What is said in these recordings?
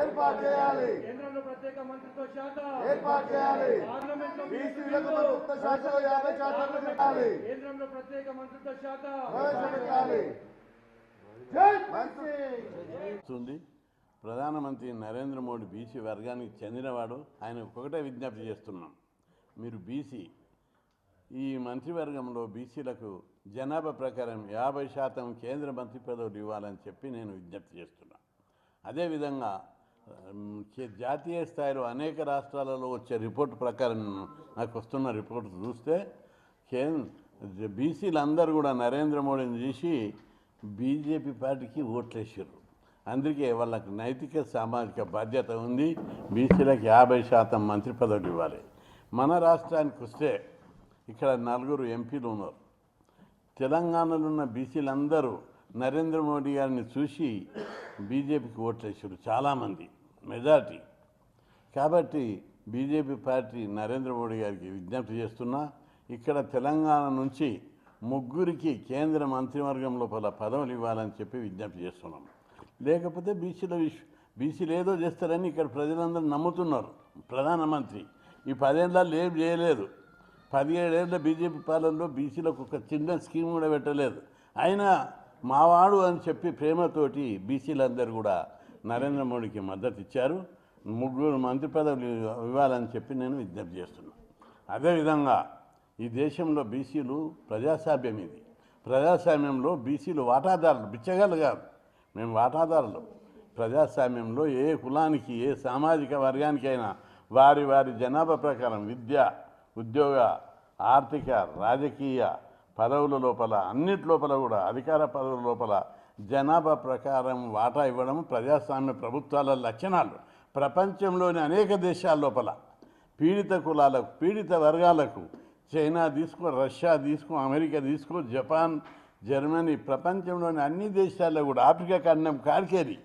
ఏర్పాటు చేయాలి. కేంద్రంలో ప్రత్యేక మంత్రిత్వ శాఖ ఏర్పాటు చేయాలి. పార్లమెంట్లో బీసీలకు మంత్రిత్వ శాఖలో యాభై శాతం పెట్టాలి. కేంద్రంలో ప్రత్యేక మంత్రిత్వ శాఖ ప్రవేశపెట్టాలి. ప్రధానమంత్రి నరేంద్ర మోడీ బీసీ వర్గానికి చెందినవాడు. ఆయన ఒకటే విజ్ఞప్తి చేస్తున్నాం. మీరు బీసీ. ఈ మంత్రివర్గంలో బీసీలకు జనాభా ప్రకారం యాభై శాతం కేంద్ర మంత్రి పదవులు ఇవ్వాలని చెప్పి నేను విజ్ఞప్తి చేస్తున్నా. అదేవిధంగా జాతీయ స్థాయిలో అనేక రాష్ట్రాలలో వచ్చే రిపోర్ట్ ప్రకారం నాకు వస్తున్న రిపోర్ట్ చూస్తే కేంద్ర బీసీలందరూ కూడా నరేంద్ర మోడీని చూసి బీజేపీ పార్టీకి ఓట్లేసారు అందుకే వాళ్ళకి నైతిక సామాజిక బాధ్యత ఉంది. బీసీలకు యాభై శాతం మంత్రి పదవులు ఇవ్వాలి. మన రాష్ట్రానికి వస్తే ఇక్కడ నలుగురు ఎంపీలు ఉన్నారు. తెలంగాణలో ఉన్న బీసీలందరూ నరేంద్ర మోడీ గారిని చూసి బీజేపీకి ఓట్లేసారు చాలామంది మెజార్టీ. కాబట్టి బీజేపీ పార్టీ నరేంద్ర మోడీ గారికి విజ్ఞప్తి చేస్తున్నా ఇక్కడ తెలంగాణ నుంచి ముగ్గురికి కేంద్ర మంత్రివర్గం లోపల పదవులు ఇవ్వాలని చెప్పి విజ్ఞప్తి చేస్తున్నాం. లేకపోతే బీసీల విష్ బీసీలు ఏదో చేస్తారని ఇక్కడ ప్రజలందరూ నమ్ముతున్నారు. ప్రధానమంత్రి ఈ పదేళ్ళలో ఏం చేయలేదు. పదిహేడేళ్ళ బీజేపీ పాలనలో బీసీలకు ఒక చిన్న స్కీమ్ కూడా పెట్టలేదు. అయినా మావాడు అని చెప్పి ప్రేమతోటి బీసీలందరూ కూడా నరేంద్ర మోడీకి మద్దతు ఇచ్చారు. ముగ్గురు మంత్రి పదవులు ఇవ్వాలని చెప్పి నేను విజ్ఞప్తి చేస్తున్నాను. అదేవిధంగా ఈ దేశంలో బీసీలు ప్రజాస్వామ్యం ఇది. ప్రజాస్వామ్యంలో బీసీలు వాటాదారులు బిచ్చగాళ్ళు కాదు. మేము వాటాదారులు. ప్రజాస్వామ్యంలో ఏ కులానికి ఏ సామాజిక వర్గానికైనా వారి వారి జనాభా ప్రకారం విద్య ఉద్యోగ ఆర్థిక రాజకీయ పదవుల లోపల అన్నిటి లోపల కూడా అధికార పదవుల లోపల జనాభా ప్రకారం వాటా ఇవ్వడం ప్రజాస్వామ్య ప్రభుత్వాల లక్షణాలు. ప్రపంచంలోని అనేక దేశాల లోపల పీడిత కులాలకు పీడిత వర్గాలకు చైనా తీసుకో రష్యా తీసుకో అమెరికా తీసుకో జపాన్ జర్మనీ ప్రపంచంలోని అన్ని దేశాల్లో కూడా ఆఫ్రికా ఖండం కాడికేది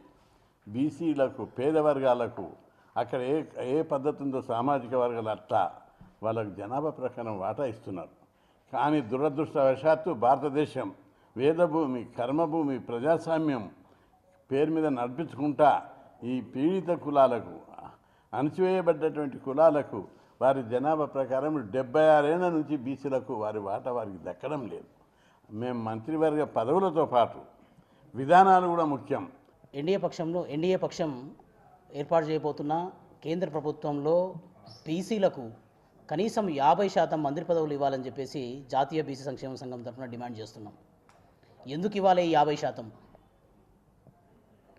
బీసీలకు పేద వర్గాలకు అక్కడ ఏ ఏ పద్ధతి ఉందో సామాజిక వర్గాలు అట్లా వాళ్ళకు జనాభా ప్రకారం వాటా ఇస్తున్నారు. కానీ దురదృష్టవశాత్తు భారతదేశం వేదభూమి కర్మభూమి ప్రజాస్వామ్యం పేరు మీద నడిపించుకుంటా ఈ పీడిత కులాలకు అణచివేయబడ్డటువంటి కులాలకు వారి జనాభా ప్రకారం డెబ్బై ఆరేళ్ళ నుంచి బీసీలకు వారి వాటా వారికి దక్కడం లేదు. మేము మంత్రివర్గ పదవులతో పాటు విధానాలు కూడా ముఖ్యం. ఎన్డీఏ పక్షంలో ఎన్డీఏ పక్షం ఏర్పాటు చేయబోతున్న కేంద్ర ప్రభుత్వంలో బీసీలకు కనీసం యాభై శాతం మంత్రి పదవులు ఇవ్వాలని చెప్పేసి జాతీయ బీసీ సంక్షేమ సంఘం తరఫున డిమాండ్ చేస్తున్నాం. ఎందుకు ఇవ్వాలి ఈ యాభై శాతం?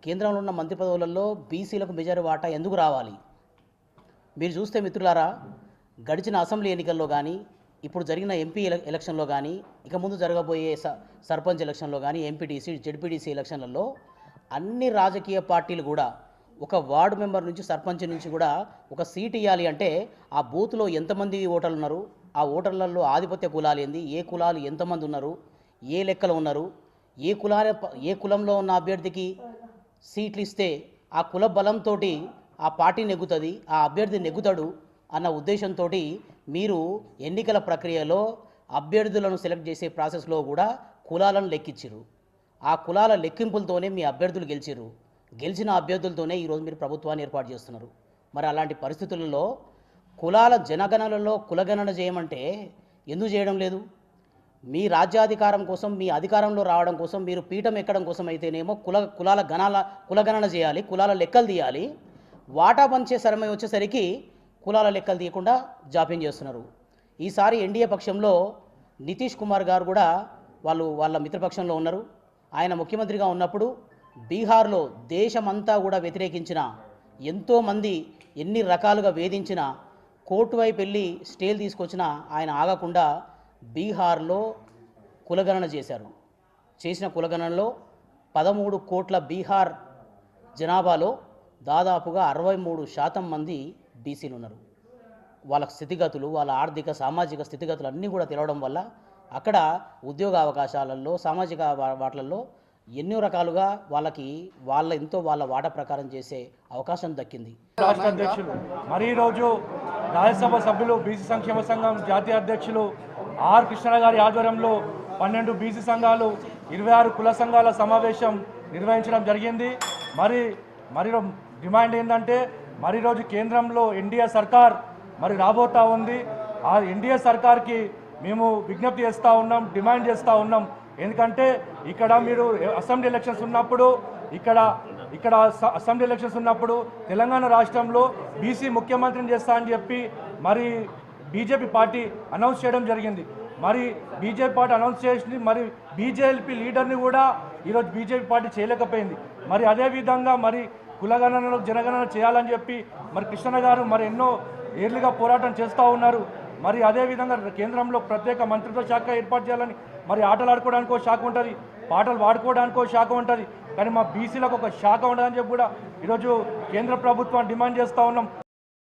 కేంద్రంలో ఉన్న మంత్రి పదవులలో బీసీలకు మెజారి వాటా ఎందుకు రావాలి? మీరు చూస్తే మిత్రులారా గడిచిన అసెంబ్లీ ఎన్నికల్లో కానీ ఇప్పుడు జరిగిన ఎంపీ ఎలక్షన్లో కానీ ఇక ముందు జరగబోయే స సర్పంచ్ ఎలక్షన్లో కానీ ఎంపీటీసీ జెడ్పీటీసీ ఎలక్షన్లలో అన్ని రాజకీయ పార్టీలు కూడా ఒక వార్డు మెంబర్ నుంచి సర్పంచ్ నుంచి కూడా ఒక సీట్ ఇవ్వాలి అంటే ఆ బూత్లో ఎంతమంది ఓటర్లు ఉన్నారు? ఆ ఓటర్లలో ఆధిపత్య కులాలు ఏంది? ఏ కులాలు ఎంతమంది ఉన్నారు? ఏ లెక్కలు ఉన్నారు? ఏ కులాల ఏ కులంలో ఉన్న అభ్యర్థికి సీట్లు ఇస్తే ఆ కుల బలంతో ఆ పార్టీ నెగ్గుతుంది ఆ అభ్యర్థి నెగ్గుతాడు అన్న ఉద్దేశంతో మీరు ఎన్నికల ప్రక్రియలో అభ్యర్థులను సెలెక్ట్ చేసే ప్రాసెస్లో కూడా కులాలను లెక్కించరు ఆ కులాల లెక్కింపులతోనే మీ అభ్యర్థులు గెలిచారు గెలిచిన అభ్యర్థులతోనే ఈరోజు మీరు ప్రభుత్వాన్ని ఏర్పాటు చేస్తున్నారు. మరి అలాంటి పరిస్థితులలో కులాల జనగణనలో కులగణన చేయమంటే ఎందుకు చేయడం లేదు? మీ రాజ్యాధికారం కోసం మీ అధికారంలో రావడం కోసం మీరు పీఠం ఎక్కడం కోసం అయితేనేమో కుల కులాల గణాల కులగణన చేయాలి కులాల లెక్కలు తీయాలి. వాటా పంచే సమయం వచ్చేసరికి కులాల లెక్కలు తీయకుండా జాప్యం చేస్తున్నారు. ఈసారి ఎన్డీఏ పక్షంలో నితీష్ కుమార్ గారు కూడా వాళ్ళు వాళ్ళ మిత్రపక్షంలో ఉన్నారు. ఆయన ముఖ్యమంత్రిగా ఉన్నప్పుడు బీహార్లో దేశమంతా కూడా వ్యతిరేకించిన ఎంతోమంది ఎన్ని రకాలుగా వేధించిన కోర్టు వైపు వెళ్ళి స్టేలు తీసుకొచ్చినా ఆయన ఆగకుండా బీహార్లో కులగణన చేశారు. చేసిన కులగణనలో పదమూడు కోట్ల బీహార్ జనాభాలో దాదాపుగా అరవై మూడు శాతం మంది బీసీలు ఉన్నారు. వాళ్ళ స్థితిగతులు వాళ్ళ ఆర్థిక సామాజిక స్థితిగతులు అన్నీ కూడా తెలవడం వల్ల అక్కడ ఉద్యోగ అవకాశాలలో సామాజిక వాటిలలో ఎన్నో రకాలుగా వాళ్ళకి వాళ్ళ ఎంతో వాళ్ళ వాట ప్రకారం చేసే అవకాశం దక్కింది. రాష్ట్ర అధ్యక్షులు మరి ఈరోజు రాజ్యసభ సభ్యులు బీసీ సంక్షేమ సంఘం జాతీయ అధ్యక్షులు ఆర్ కృష్ణ గారి ఆధ్వర్యంలో పన్నెండు బీసీ సంఘాలు ఇరవై ఆరు కుల సంఘాల సమావేశం నిర్వహించడం జరిగింది. మరి మరి డిమాండ్ ఏంటంటే మరి రోజు కేంద్రంలో ఎన్డీఏ సర్కార్ మరి రాబోతా ఉంది. ఆ ఎన్డీఏ సర్కార్కి మేము విజ్ఞప్తి చేస్తూ ఉన్నాం డిమాండ్ చేస్తూ ఉన్నాం. ఎందుకంటే ఇక్కడ మీరు అసెంబ్లీ ఎలక్షన్స్ ఉన్నప్పుడు ఇక్కడ ఇక్కడ అసెంబ్లీ ఎలక్షన్స్ ఉన్నప్పుడు తెలంగాణ రాష్ట్రంలో బీసీ ముఖ్యమంత్రిని చేస్తా అని చెప్పి మరి బీజేపీ పార్టీ అనౌన్స్ చేయడం జరిగింది. మరి బీజేపీ పార్టీ అనౌన్స్ చేసింది మరి బీజేపీ లీడర్ని కూడా ఈరోజు బీజేపీ పార్టీ చేయలేకపోయింది. మరి అదేవిధంగా మరి కులగణనలో జనగణన చేయాలని చెప్పి మరి కృష్ణ గారు మరి ఎన్నో ఏర్లుగా పోరాటం చేస్తూ ఉన్నారు. మరి అదేవిధంగా కేంద్రంలో ప్రత్యేక మంత్రిత్వ శాఖ ఏర్పాటు చేయాలని మరి ఆటలు ఆడుకోవడానికి ఒక శాఖ ఉంటుంది పాటలు పాడుకోవడానికి ఒక శాఖ ఉంటుంది. కానీ మా బీసీలకు ఒక శాఖ ఉండదని చెప్పి కూడా ఈరోజు కేంద్ర ప్రభుత్వం డిమాండ్ చేస్తూ ఉన్నాం.